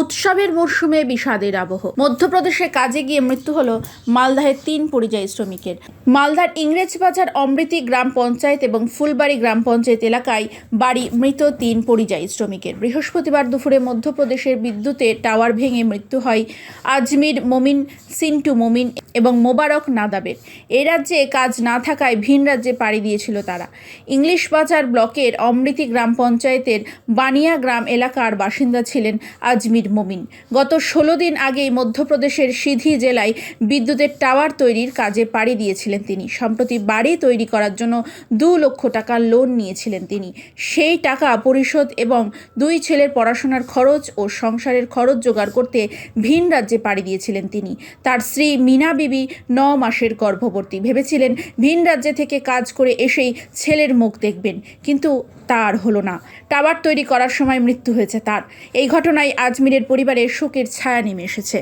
উৎসবের মরশুমে বিষাদের আবহ। মধ্যপ্রদেশে কাজে গিয়ে মৃত্যু হলো মালদাহের তিন পরিযায়ী শ্রমিকের। মালদার ইংরেজবাজার অমৃতি গ্রাম পঞ্চায়েত এবং ফুলবাড়ি গ্রাম পঞ্চায়েত এলাকায় বাড়ি মৃত তিন পরিযায়ী শ্রমিকের। বৃহস্পতিবার দুপুরে মধ্যপ্রদেশের বিদ্যুতে টাওয়ার ভেঙে মৃত্যু হয় আজমির মমিন, সিন্টু মমিন এবং মোবারক নাদাবের। এ রাজ্যে কাজ না থাকায় ভিন রাজ্যে পাড়ি দিয়েছিল তারা। ইংলিশ বাজার ব্লকের অমৃতি গ্রাম পঞ্চায়েতের বানিয়া গ্রাম এলাকার বাসিন্দা ছিলেন আজমির মমিন। গত ষোলো দিন আগেই মধ্যপ্রদেশের সিধি জেলায় বিদ্যুতের টাওয়ার তৈরির কাজে পাড়ি দিয়েছিলেন তিনি। সম্প্রতি বাড়ি তৈরি করার জন্য দু লক্ষ টাকা লোন নিয়েছিলেন তিনি। সেই টাকা পরিশোধ এবং দুই ছেলের পড়াশোনার খরচ ও সংসারের খরচ জোগাড় করতে ভিন রাজ্যে পাড়ি দিয়েছিলেন তিনি। তার স্ত্রী মিনা বিবি ন মাসের গর্ভবতী। ভেবেছিলেন ভিন রাজ্যে থেকে কাজ করে এসেই ছেলের মুখ দেখবেন, কিন্তু তার হলো না। টাওয়ার তৈরি করার সময় মৃত্যু হয়েছে তার। এই ঘটনায় আজমিরের পরিবারে শোকের ছায়া নেমে এসেছে।